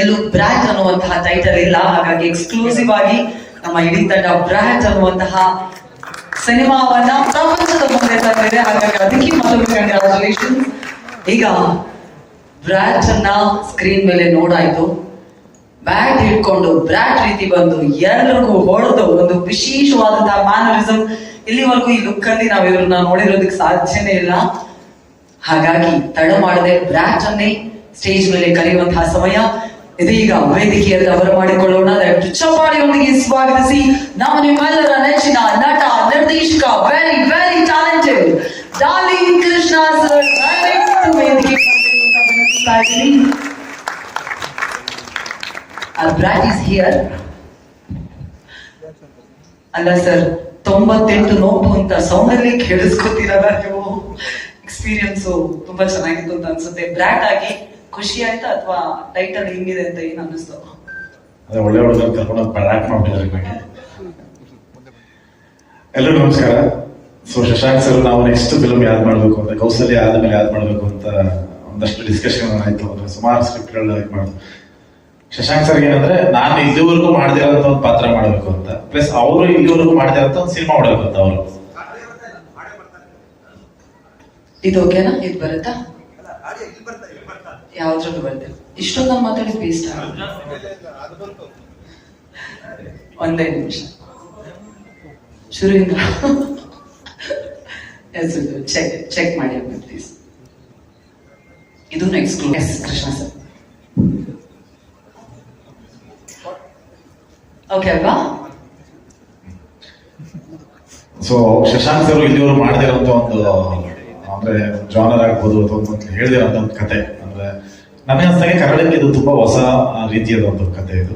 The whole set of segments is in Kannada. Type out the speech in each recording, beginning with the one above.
ಎಲ್ಲೂ ಬ್ರ್ಯಾಂಡ್ ಅನ್ನುವಂತಹ ಟೈಟಲ್ ಇಲ್ಲ. ಹಾಗಾಗಿ ಎಕ್ಸ್ಕ್ಲೂಸಿವ್ ಆಗಿ ನಮ್ಮ ಇಡೀ ತಂಡ ಬ್ರ್ಯಾಂಡ್ ಅನ್ನುವಂತಹ ಸಿನಿಮಾವನ್ನ ಪ್ರಪಂಚದ ಮುಂದೆ ತಂದಿದೆ. ಹಾಗಾಗಿ ಅದಕ್ಕೆ ಮತ್ತೊಮ್ಮೆ ಕಂಗ್ರಾಚುಲೇಷನ್ ಈಗ ಬ್ರ್ಯಾಂಡ್ ಅನ್ನ ಸ್ಕ್ರೀನ್ ಮೇಲೆ ನೋಡಾಯ್ತು. ಬ್ಯಾಟ್ ಹಿಡ್ಕೊಂಡು ಬ್ರಾಚ್ ರೀತಿ ಬಂದು ಎಲ್ಲರಿಗೂ ಹೊಡೆದು ಒಂದು ವಿಶೇಷವಾದಂತಹ ಮ್ಯಾನರಿಸಮ್ ಇಲ್ಲಿವರೆಗೂ ಈ ಲುಕ್ ಅಲ್ಲಿ ನಾವು ಇವ್ರನ್ನ ನೋಡಿರೋದಕ್ಕೆ ಸಾಧ್ಯನೇ ಇಲ್ಲ. ಹಾಗಾಗಿ ತಡ ಮಾಡದೆ ಬ್ರ್ಯಾಟ್ ಅನ್ನೇ ಸ್ಟೇಜ್ ಮೇಲೆ ಕಲಿಯುವಂತಹ ಸಮಯ. ಇದೀಗ ವೇದಿಕೆಯಲ್ಲಿ ಬರಮಾಡಿಕೊಳ್ಳೋಣ ದಯವಿಟ್ಟು ಚಪ್ಪಾಳಿಯೊಂದಿಗೆ ಸ್ವಾಗತಿಸಿ. ನಮ್ಮ ನಿಮ್ಮೆಲ್ಲರ ನೆಚ್ಚಿನ ನಟ, ನಿರ್ದೇಶಕ very very talented darling Krishna sir ವೇದಿಕೆ Our brat is ಅಲ್ಲ ಸರ್ ತೊಂಬತ್ತೆಂಟು ನೋಟು ಅಂತ ಸೌಂಡ್ ಅಲ್ಲಿ ಕೇಳಿಸ್ಕೊತೀರಲ್ಲ ನೀವು. ಎಕ್ಸ್ಪೀರಿಯನ್ಸ್ ತುಂಬಾ ಚೆನ್ನಾಗಿತ್ತು ಅಂತ ಅನ್ಸುತ್ತೆ. ಬ್ರಾಟ್ ಆಗಿ ಖುಷಿ ಆಯ್ತಾ ಅಥವಾ ಟೈಟಲ್ ಹಿಂಗಿದೆ ಅಂತ ಏನ್ ಅನ್ನಿಸ್ತು? ಅದೇ ಒಳ್ಳೆ ಹುಡುಗರು ಕರ್ಕೊಂಡು ಎಲ್ಲರಿಗೂ ನಮಸ್ಕಾರ. ಸೊ ಶಶಾಂಕ್ ಸರ್ ನಾವು ನೆಕ್ಸ್ಟ್ ಫಿಲಮ್ ಯಾವ್ದು ಮಾಡಬೇಕು ಅಂತ ಕೌಸಲ್ಯ ಆದ್ಮೇಲೆ ಯಾವ್ದು ಮಾಡಬೇಕು ಅಂತ ಒಂದಷ್ಟು ಡಿಸ್ಕಷನ್ ಆಯ್ತು. ಅಂದ್ರೆ ಸುಮಾರು ಸ್ಕ್ರಿಪ್ಟ್ ಇದು ಮಾಡುದು. ಶಶಾಂಕ್ ಸರ್ ಏನಂದ್ರೆ ನಾನು ಇಲ್ಲಿವರೆಗೂ ಮಾಡದಿರೋಂಥ ಒಂದು ಪಾತ್ರ ಮಾಡಬೇಕು ಅಂತ. ಪ್ಲಸ್ ಅವರು ಇಲ್ಲಿವರೆಗೂ ಮಾಡದಿರೋಂಥ ಒಂದು ಸಿನಿಮಾ ಮಾಡಬೇಕು ಅಂತ ಅವರು. ಇದು ಓಕೆನಾ ಇದು ಬರುತ್ತಾ? ಯಾವ್ದ್ರಲ್ಲೂ ಬರುತ್ತೆ ಇಷ್ಟೊಂದು ಮಾತಾಡಿದ್ ಬೇಸ್ಟ್ ಒಂದೇ ನಿಮಿಷ. ಶುರುವಿಂದ. ಚೆಕ್ ಚೆಕ್ ಮಾಡಿ ಪ್ಲೀಸ್ ಇದು exclude yes Krishna sir okay ಅಲ್ವಾ? ಸೊ ಶಶಾಂಕ್ ಸರ್ ಇಲ್ಲಿವರು ಮಾಡದಿರೋ ಒಂದು, ಅಂದ್ರೆ ಜಾನರ್ ಆಗ್ಬೋದು ಅಥವಾ ಒಂದು ಒಂದು ಕತೆ. ಅಂದ್ರೆ ನನಗೆ ಅನ್ಸ್ದಂಗೆ ಕನ್ನಡಕ್ಕೆ ಇದು ತುಂಬಾ ಹೊಸ ರೀತಿಯಾದ ಒಂದು ಕತೆ ಇದು.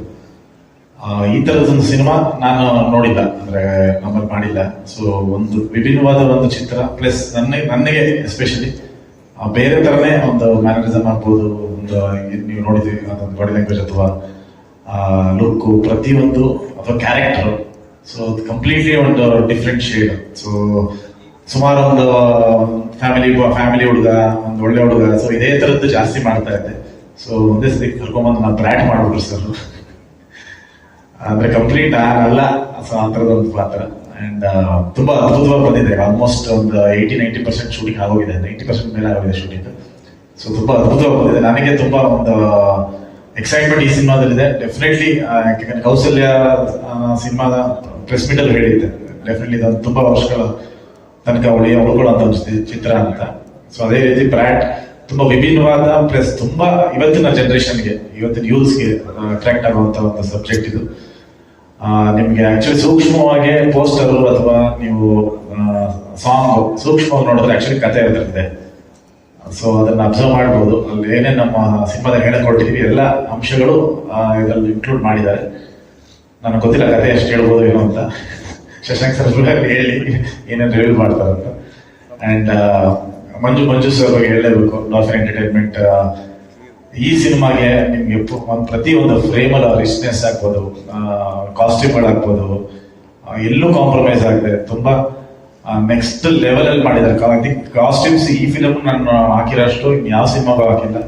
ಈ ತರದೊಂದು ಸಿನಿಮಾ ನಾನು ನೋಡಿಲ್ಲ, ಅಂದ್ರೆ ನಮ್ಮಲ್ಲಿ ಮಾಡಿಲ್ಲ. ಸೊ ಒಂದು ವಿಭಿನ್ನವಾದ ಒಂದು ಚಿತ್ರ ಪ್ಲಸ್ ನನ್ನ ನನಗೆ ಎಸ್ಪೆಷಲಿ ಬೇರೆ ತರನೇ ಒಂದು ಮ್ಯಾನರಿಸಮ್ ಆಗ್ಬೋದು, ಒಂದು, ನೀವು ನೋಡಿದ್ರಿ, ಅದೊಂದು ಬಾಡಿ ಲ್ಯಾಂಗ್ವೇಜ್ ಅಥವಾ ಲುಕ್ ಪ್ರತಿಯೊಂದು, ಅಥವಾ ಕ್ಯಾರೆಕ್ಟರ್ ಸೊ ಕಂಪ್ಲೀಟ್ಲಿ ಒಂದು ಡಿಫ್ರೆಂಟ್ ಶೇಡ್ ಸೊ ಸುಮಾರು ಒಂದು ಫ್ಯಾಮಿಲಿ ಫ್ಯಾಮಿಲಿ ಹುಡುಗ, ಒಂದು ಒಳ್ಳೆ ಹುಡುಗ. ಸೊ ಇದೇ ತರದ್ದು ಜಾಸ್ತಿ ಮಾಡ್ತಾ ಇದ್ದೆ. ಸೊ ಒಂದೇ ಸತಿ ಕರ್ಕೊಂಬಂದು ನಾನು ಬ್ರ್ಯಾಟ್ ಮಾಡ್ಬಿಟ್ರು ಸರ್ ಅಂದ್ರೆ ಕಂಪ್ಲೀಟ್ ಅಲ್ಲ ಸೊ ಆ ಥರದ ಒಂದು ಪಾತ್ರ. ಅಂಡ್ ತುಂಬಾ ಅದ್ಭುತವಾಗಿ ಬಂದಿದೆ. ಆಲ್ಮೋಸ್ಟ್ ಒಂದು ಏಯ್ಟಿ ನೈಂಟಿ ಪರ್ಸೆಂಟ್ ಶೂಟಿಂಗ್ ಆಗೋಗಿದೆ. ನೈಂಟಿ ಪರ್ಸೆಂಟ್ ಮೇಲೆ ಆಗೋಗಿದೆ ಶೂಟಿಂಗ್ ಸೊ ತುಂಬಾ ಅದ್ಭುತವಾಗಿ ಬಂದಿದೆ. ನನಗೆ ತುಂಬಾ ಒಂದು ಎಕ್ಸೈಟ್ಮೆಂಟ್ ಈ ಸಿನಿಮಾದಲ್ಲಿದೆ. ಡೆಫಿನೆಟ್ಲಿ ಯಾಕಂದ್ರೆ ಕೌಸಲ್ಯ ಸಿನಿಮಾದ ಪ್ರೆಸ್ ಮೀಟಲ್ಲಿ ಹೇಳಿದ್ದೆ. ಡೆಫಿನೆಟ್ಲಿ ಇದೊಂದು ತುಂಬಾ ವರ್ಷಗಳ ತನಕ ಒಳ್ಳೆಯ ಉಳ್ಕೊಳ್ಳುವಂತ ಒಂದು ಚಿತ್ರ ಅಂತ. ಸೊ ಅದೇ ರೀತಿ ಬ್ರ್ಯಾಂಡ್ ತುಂಬಾ ವಿಭಿನ್ನವಾದ ಪ್ಲಸ್ ತುಂಬಾ ಇವತ್ತಿನ ಜನರೇಷನ್ಗೆ ಇವತ್ತಿನ ಯೂಸ್ಗೆ ಅಟ್ರಾಕ್ಟ್ ಆಗುವಂತ ಒಂದು ಸಬ್ಜೆಕ್ಟ್ ಇದು. ನಿಮಗೆ ಆಕ್ಚುಲಿ ಸೂಕ್ಷ್ಮವಾಗಿ ಪೋಸ್ಟರ್ ಅಥವಾ ನೀವು ಸಾಂಗ್ ಸೂಕ್ಷ್ಮವಾಗಿ ನೋಡಿದ್ರೆ ಆಕ್ಚುಲಿ ಕತೆ ಇರುತ್ತೆ ಸೊ ಅದನ್ನ ಅಬ್ಸರ್ವ್ ಮಾಡ್ಬೋದು. ಅಲ್ಲಿ ಏನೇ ನಮ್ಮ ಸಿನಿಮಾದಾಗ ಹೇಳಿಕೊಟ್ಟಿದೀವಿ, ಎಲ್ಲ ಅಂಶಗಳು ಇದರಲ್ಲಿ ಇನ್ಕ್ಲೂಡ್ ಮಾಡಿದ್ದಾರೆ. ನನಗೆ ಗೊತ್ತಿಲ್ಲ ಕತೆ ಎಷ್ಟು ಹೇಳ್ಬೋದು ಏನು ಅಂತ. ಶಶಾಂಕ್ ಸರ್ ಹೇಳಿ ಏನೇನು ಮಾಡ್ತಾರೆ ಅಂತ ಅಂಡ್ ಮಂಜು ಮಂಜು ಸರ್ ಬಗ್ಗೆ ಹೇಳಲೇಬೇಕು ಲಾಸ್ ಎಂಟರ್ಟೈನ್ಮೆಂಟ್ ಈ ಸಿನಿಮಾಗೆ ನಿಮ್ಗೆ ಒಂದ್ ಪ್ರತಿ ಒಂದು ಫ್ರೇಮ್ ಅಲ್ಲಿ ರಿಚ್ನೆಸ್ ಆಗ್ಬೋದು ಕಾಸ್ಟ್ಯೂಮ್ಗಳಾಗ್ಬೋದು ಎಲ್ಲೂ ಕಾಂಪ್ರಮೈಸ್ ಆಗಿದೆ ತುಂಬಾ ನೆಕ್ಸ್ಟ್ ಲೆವೆಲ್ ಅಲ್ಲಿ ಮಾಡಿದ್ದಾರೆ. ಐ ಥಿಂಕ್ ಕಾಸ್ಟ್ಯೂಮ್ಸ್ ಈ ಫಿಲಮ್ ನಾನು ಹಾಕಿರೋಷ್ಟು ಯಾವ ಸಿನಿಮಾಗೂ ಹಾಕಿಲ್ಲ.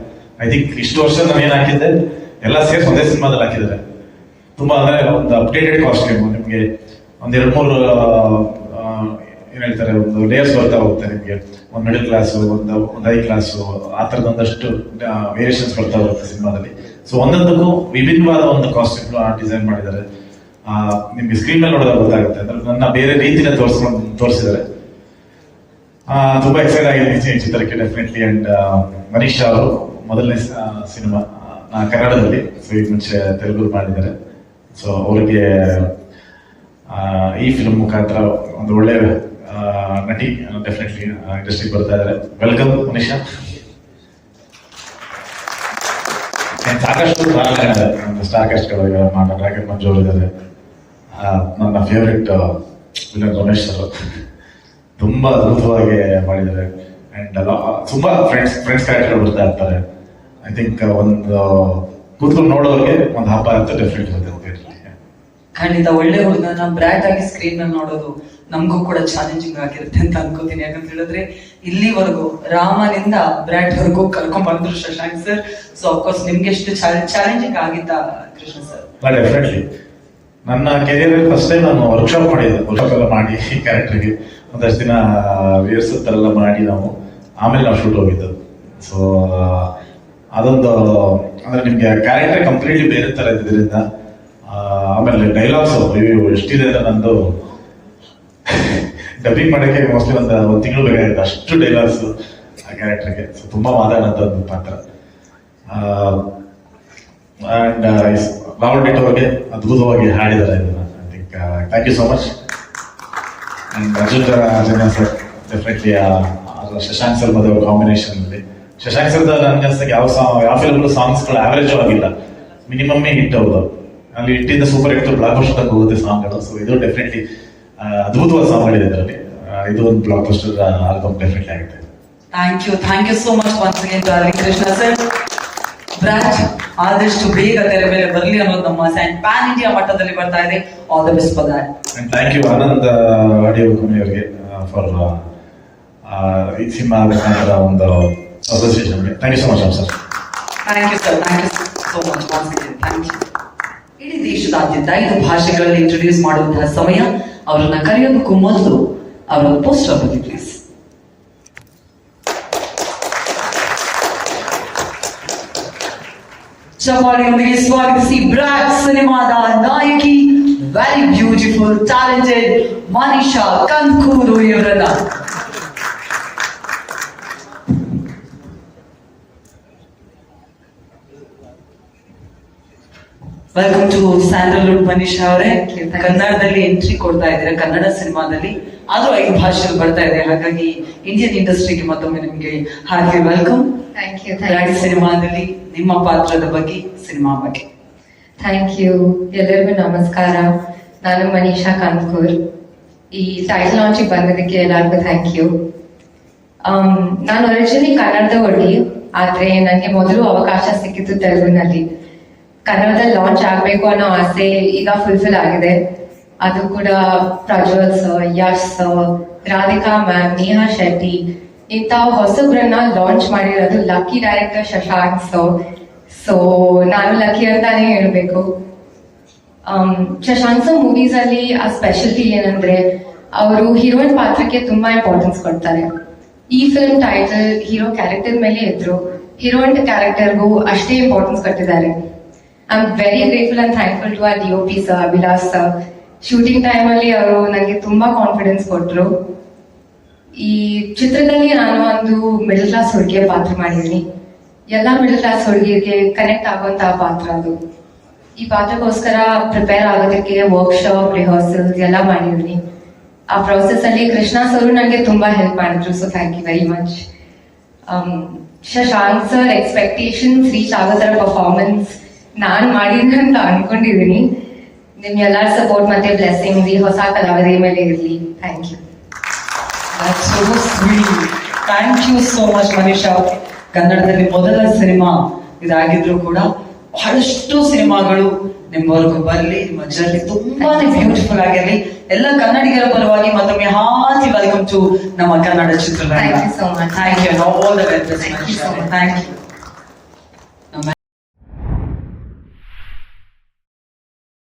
ಐ ಥಿಂಕ್ ಇಷ್ಟು ವರ್ಷ ನಾನು ಏನ್ ಹಾಕಿದ್ದೆ, ಎಲ್ಲ ಸೇರ್ಸ್ ಒಂದೇ ಸಿನಿಮಾದಲ್ಲಿ ಹಾಕಿದ್ದಾರೆ. ತುಂಬಾ ಅಂದ್ರೆ ಒಂದು ಅಪ್ಡೇಟೆಡ್ ಕಾಸ್ಟ್ಯೂಮ್ ನಿಮ್ಗೆ ಒಂದ್ ಎರಡು ಮೂರು ಏನು ಹೇಳ್ತಾರೆ, ಒಂದು ಲೇಯರ್ಸ್ ಬರ್ತಾ ಹೋಗುತ್ತೆ ನಿಮಗೆ. ಒಂದು ಮಿಡಲ್ ಕ್ಲಾಸ್ ಒಂದು ಒಂದು ಹೈ ಕ್ಲಾಸ್ ಆ ಥರದ ಒಂದಷ್ಟು ವೇರಿಯೇಷನ್ಸ್ ಬರ್ತಾ ಹೋಗುತ್ತೆ ಸಿನಿಮಾದಲ್ಲಿ. ಸೊ ಒಂದೊಂದಕ್ಕೂ ವಿಭಿನ್ನವಾದ ಒಂದು ಕಾಸ್ಟ್ಯೂಮ್ ಡಿಸೈನ್ ಮಾಡಿದ್ದಾರೆ. ನಿಮ್ಗೆ ಸ್ಕ್ರೀನ್ ಮೇಲೆ ನೋಡಿದಾಗ ಗೊತ್ತಾಗುತ್ತೆ. ಅಂದ್ರೆ ನನ್ನ ಬೇರೆ ರೀತಿನ ತೋರಿಸ್ಕೊಂಡು ತೋರಿಸಿದ್ದಾರೆ. ತುಂಬಾ ಎಕ್ಸೈಟ್ ಆಗಿದೆ ಚಿತ್ರಕ್ಕೆ ಡೆಫಿನೆಟ್ಲಿ ಅಂಡ್ ಮನೀಶ್ ಅವರು ಮೊದಲನೇ ಸಿನಿಮಾ ಕನ್ನಡದಲ್ಲಿ ಸೊ ಮುಂಚೆ ತೆಲುಗು ಮಾಡಿದ್ದಾರೆ. ಸೊ ಅವರಿಗೆ ಈ ಫಿಲ್ಮ್ ಮುಖಾಂತರ ಒಂದು ಒಳ್ಳೆ ನಟಿ ಡೆಫಿನೆಟ್ಲಿ ಇಂಡಸ್ಟ್ರಿಗೆ ಬರ್ತಾ ಇದ್ದಾರೆ ವೆಲ್ಕಮ್ ಮನಿಷಾ And ಸಾಕಷ್ಟು ಸ್ಟಾರ್ ಕಾಸ್ಟ್ಗಳು ಈಗ ಮಾಡ ರಾಕೆಟ್ ಮಂಜು ಇದ್ದಾರೆ. ನನ್ನ ಫೇವ್ರೆಟ್ ವಿಲನ್ ರಮೇಶ್ ಸರ್. ತುಂಬಾ ಅದ್ಭುತವಾಗಿ ಮಾಡಿದ್ದಾರೆ. ಆ್ಯಂಡ್ ತುಂಬ ಫ್ರೆಂಡ್ಸ್ ಫ್ರೆಂಡ್ಸ್ ಕ್ಯಾರೆಕ್ಟರ್ ಬರ್ತಾ ಇರ್ತಾರೆ. ಐ ಥಿಂಕ್ ಒಂದು ಕೂತ್ಕೊಂಡು ನೋಡೋರಿಗೆ ಒಂದು ಹಬ್ಬ ಅಂತ ಡೆಫಿನೆಟ್ ಇರುತ್ತೆ. ಖಂಡಿತ ಒಳ್ಳೆ ಹುಡುಗನ ಬ್ರ್ಯಾಟ್ ಆಗಿ ಸ್ಕ್ರೀನ್ನಲ್ಲಿ ನೋಡೋದು ನಮಗೂ ಕೂಡ ಚಾಲೆಂಜಿಂಗ್ ಆಗಿರುತ್ತೆ ಅಂತ ಅನ್ಕೋತೀನಿ. ಯಾಕಂತ ಹೇಳಿದ್ರೆ ಇಲ್ಲಿವರೆಗೂ ರಾಮನಿಂದ ಬ್ರ್ಯಾಟ್ ವರೆಗೂ ಕರ್ಕೊಂಡ್ ಬಂದ್ರು ಶಶಾಂಕ್ ಸರ್ ಸೊ ಅಫ್ಕೋರ್ಸ್ ನಿಮ್ಗೆ ಎಷ್ಟು ಚಾಲೆಂಜಿಂಗ್ ಆಗಿತ್ತ ಕೃಷ್ಣ ಸರ್ ನನ್ನ ಕೆರಿಯರ್ ಫಸ್ಟ್ ಟೈಮ್ ನಾನು ವರ್ಕ್ಶಾಪ್ ಮಾಡಿದ್ದೆ. ವರ್ಕ್ಶಾಪ್ ಎಲ್ಲ ಮಾಡಿ ಕ್ಯಾರೆಕ್ಟರ್ಗೆ ಒಂದಷ್ಟು ದಿನ ರಿಹರ್ಸಲ್ ಎಲ್ಲ ಮಾಡಿ ನಾವು ಆಮೇಲೆ ನಾವು ಶೂಟ್ ಹೋಗಿದ್ದು. ಸೊ ಅದೊಂದು ಅಂದ್ರೆ ನಿಮ್ಗೆ ಕ್ಯಾರೆಕ್ಟರ್ ಕಂಪ್ಲೀಟ್ಲಿ ಬೇರೆ ತರ ಇದ್ದಿದ್ರಿಂದ ಆ, ಆಮೇಲೆ ಡೈಲಾಗ್ಸ್ ಇವು ಎಷ್ಟಿದೆ ಅಂತ ನಂದು ಡಬ್ಬಿಂಗ್ ಮಾಡಕ್ಕೆ ಮೋಸ್ಟ್ಲಿ ಒಂದು ಒಂದು ತಿಂಗಳು ಬೇಕಾಗಿತ್ತು. ಅಷ್ಟು ಡೈಲಾಗ್ಸ್ ಆ ಕ್ಯಾರೆಕ್ಟರ್ಗೆ ಸೊ ತುಂಬಾ ಮಾತಾಡೋಂಥ ಒಂದು ಪಾತ್ರ ಅಂಡ್ ರಾಹುಲ್ ಡಿಟ್ ಅವ್ರಿಗೆ ಅದ್ಭುತವಾಗಿ ಹಾಡಿದ್ದಾರೆ I think thank you so much and Arjun Janya sir definitely Shashank sir combination ಅಲ್ಲಿ. ಶಶಾಂಕ್ ಸರ್ ನನ್ಗೆ ಅನ್ಸಕ್ಕೆ ಯಾವ ಸಾಂಗ್ ಯಾವ ಫಿಲ್ಮ್ ಸಾಂಗ್ಸ್ಗಳು ಆವರೇಜ್ ಆಗಿಲ್ಲ. ಮಿನಿಮಮ್ಮೇ ಹಿಟ್ ಹೌದು. ಅಲ್ಲಿ ಇಟ್ಟಿದ್ದ ಸೂಪರ್ ಹಿಟ್ ಬ್ಲಾಕ್ ಬಸ್ಟರ್ ಹೋಗುತ್ತೆ ಸಾಂಗ್ಗಳು. ಸೊ ಇದು ಡೆಫಿನೆಟ್ಲಿ ಅದ್ಭುತವಾದ ಸಾಂಗ್ಗಳಿದೆ ಅದರಲ್ಲಿ ಇದು ಒಂದು ಬ್ಲಾಕ್ ಬಸ್ಟರ್ ಆಲ್ಬಮ್ ಡೆಫಿನೆಟ್ಲಿ ಆಗುತ್ತೆ. Thank you thank you so much once again darling Krishna sir branch ಆದಷ್ಟು ಬೇಗ ತೆರೆ ಮೇಲೆ ಬರಲಿ ಅನ್ನೋದು ನಮ್ಮ ಆಸೆ ಪ್ಯಾನ್ ಇಂಡಿಯಾ ಮಟ್ಟದಲ್ಲಿ ಬರ್ತಾ ಇದೆ. All the best for that and thank you Anand audio ಅವರಿಗೆ ಫಾರ್ ಈ ಸಿನಿಮಾ ಮುಖಾಂತರ ಒಂದು association thank you so much sir thank you sir thank you so much once again thank you ಇಡೀ ದೇಶದಾದ್ಯಂತ ಐದು ಭಾಷೆಗಳಲ್ಲಿ ಇಂಟ್ರೊಡ್ಯೂಸ್ ಮಾಡುವಂತಹ ಸಮಯ ಅವರನ್ನ ಕರೆಯೋದಕ್ಕೂ ಮೊದಲು ಅವರ ಪೋಸ್ಟರ್ ಬಗ್ಗೆ ಪ್ಲೀಸ್ ಚಪಾಳಿಯೊಂದಿಗೆ ಸ್ವಾಗತಿಸಿ ಬ್ರಾಕ್ ಸಿನಿಮಾದ ನಾಯಕಿ very beautiful talented Manisha Kankur ಇವರನ್ನ. ವೆಲ್ಕಮ್ ಟು ಸ್ಯಾಂಡಲ್ವುಡ್ ಮನೀಶಾ ಅವರೇ. ಕನ್ನಡದಲ್ಲಿ ಎಂಟ್ರಿ ಕೊಡ್ತಾ ಇದ್ದೀರಾ? ಕನ್ನಡ ಸಿನಿಮಾದಲ್ಲಿ ಆದ್ರೂ ಐದು ಭಾಷೆಯಲ್ಲಿ ಬರ್ತಾ ಇದೆ. ಹಾಗಾಗಿ ಇಂಡಿಯನ್ ಇಂಡಸ್ಟ್ರಿಗೆ ಮತ್ತೊಮ್ಮೆ ನಿಮ್ಗೆ ಹಾರ್ಲಿ ವೆಲ್ಕಮ್ ಥ್ಯಾಂಕ್ ಯು ಬ್ರಾಕ್ ಸಿನಿಮಾದಲ್ಲಿ ನಿಮ್ಮ ಪಾತ್ರದ ಬಗ್ಗೆ ಸಿನಿಮಾ ಬಗ್ಗೆ. ಥ್ಯಾಂಕ್ ಯು ಎಲ್ಲರಿಗೂ ನಮಸ್ಕಾರ. ನಾನು ಮನೀಷಾ ಕಾನ್ಕೂರ್. ಈ ಟೈಟಲ್ ಲಾಂಚಿಗೆ ಬಂದಿದ್ದಕ್ಕೆ ಎಲ್ಲರಿಗೂ ಥ್ಯಾಂಕ್ ಯು ನಾನು ಒರಿಜಿನಲಿ ಕನ್ನಡದ ಒಳ್ಳಿ ಆದ್ರೆ ನನಗೆ ಮೊದಲು ಅವಕಾಶ ಸಿಕ್ಕಿತ್ತು ತೆಲುಗಿನಲ್ಲಿ. ಕನ್ನಡದಲ್ಲಿ ಲಾಂಚ್ ಆಗಬೇಕು ಅನ್ನೋ ಆಸೆ ಈಗ ಫುಲ್ಫಿಲ್ ಆಗಿದೆ. ಅದು ಕೂಡ Prajwal sir Yash sir Radhika ma'am Neha Shetty ಇಂಥ ಹೊಸಬ್ರನ್ನ ಲಾಂಚ್ ಮಾಡಿರೋದು lucky director Shashank sir so ನಾನು ಲಕ್ಕಿ ಅಂತಾನೆ ಹೇಳ್ಬೇಕು. ಆಮ್, ಶಶಾಂಕ್ ಸರ್ ಮೂವೀಸ್ ಅಲ್ಲಿ ಆ ಸ್ಪೆಷಾಲಿಟಿ ಏನಂದ್ರೆ ಅವರು ಹೀರೋಯಿನ್ ಪಾತ್ರಕ್ಕೆ ತುಂಬಾ ಇಂಪಾರ್ಟೆನ್ಸ್ ಕೊಡ್ತಾರೆ. ಈ ಫಿಲ್ಮ್ ಟೈಟಲ್ ಹೀರೋ ಕ್ಯಾರೆಕ್ಟರ್ ಮೇಲೆ ಇದ್ರು ಹೀರೋಯಿನ್ ಕ್ಯಾರೆಕ್ಟರ್ಗೂ ಅಷ್ಟೇ ಇಂಪಾರ್ಟೆನ್ಸ್ ಕೊಟ್ಟಿದ್ದಾರೆ. I very grateful and thankful to our D O P sir Abhilash sir shooting ಟೈಮಲ್ಲಿ ಅವರು ನನಗೆ ತುಂಬಾ ಕಾನ್ಫಿಡೆನ್ಸ್ ಕೊಟ್ಟರು ಈ ಚಿತ್ರದಲ್ಲಿ ನಾನು ಒಂದು ಮಿಡಲ್ ಕ್ಲಾಸ್ ಹುಡುಗಿಯ ಪಾತ್ರ ಮಾಡಿದ್ದೀನಿ. ಎಲ್ಲ ಮಿಡಲ್ ಕ್ಲಾಸ್ ಹುಡುಗಿಯರಿಗೆ ಕನೆಕ್ಟ್ ಆಗುವಂತಹ ಪಾತ್ರ ಅದು. ಈ ಪಾತ್ರಕ್ಕೋಸ್ಕರ ಪ್ರಿಪೇರ್ ಆಗೋದಕ್ಕೆ ವರ್ಕ್ಶಾಪ್ ರಿಹರ್ಸಲ್ಸ್ ಎಲ್ಲ ಮಾಡಿದ್ದೀನಿ. ಆ ಪ್ರಾಸೆಸ್ ಅಲ್ಲಿ ಕೃಷ್ಣ ಸರ್ ನನಗೆ ತುಂಬಾ ಹೆಲ್ಪ್ ಮಾಡಿದ್ರು so thank you very much Shashank sir expectations reach ಆಗೋ ಥರ ಪರ್ಫಾರ್ಮೆನ್ಸ್ ನಾನ್ ಮಾಡಿದ್ದೆ ಅಂತ ಅನ್ಕೊಂಡಿದೀನಿ. ನಿಮ್ ಎಲ್ಲಾರ ಸಪೋರ್ಟ್ ಮತ್ತೆ ಬ್ಲೆಸ್ಸಿಂಗ್ ಈ ಹೊಸ ಕಲಾವಿದೆ ಮೇಲೆ ಇರಲಿ. Thank you thank you so much Manisha ಕನ್ನಡದಲ್ಲಿ ಮೊದಲ ಸಿನಿಮಾ ಇದಾಗಿದ್ರು ಕೂಡ ಬಹಳಷ್ಟು ಸಿನಿಮಾಗಳು ನಿಮ್ಮವರೆಗೂ ಬರಲಿ ನಿಮ್ಮ ಜರ್ನಿ ತುಂಬಾನೇ ಬ್ಯೂಟಿಫುಲ್ ಆಗಿರಲಿ. ಎಲ್ಲ ಕನ್ನಡಿಗರ ಪರವಾಗಿ ಮತ್ತೊಮ್ಮೆ ಹಾಸಿ ವೆಲ್ಕಮ್ ಟು ನಮ್ಮ ಕನ್ನಡ ಚಿತ್ರರಂಗ. Thank you all the much. Thank you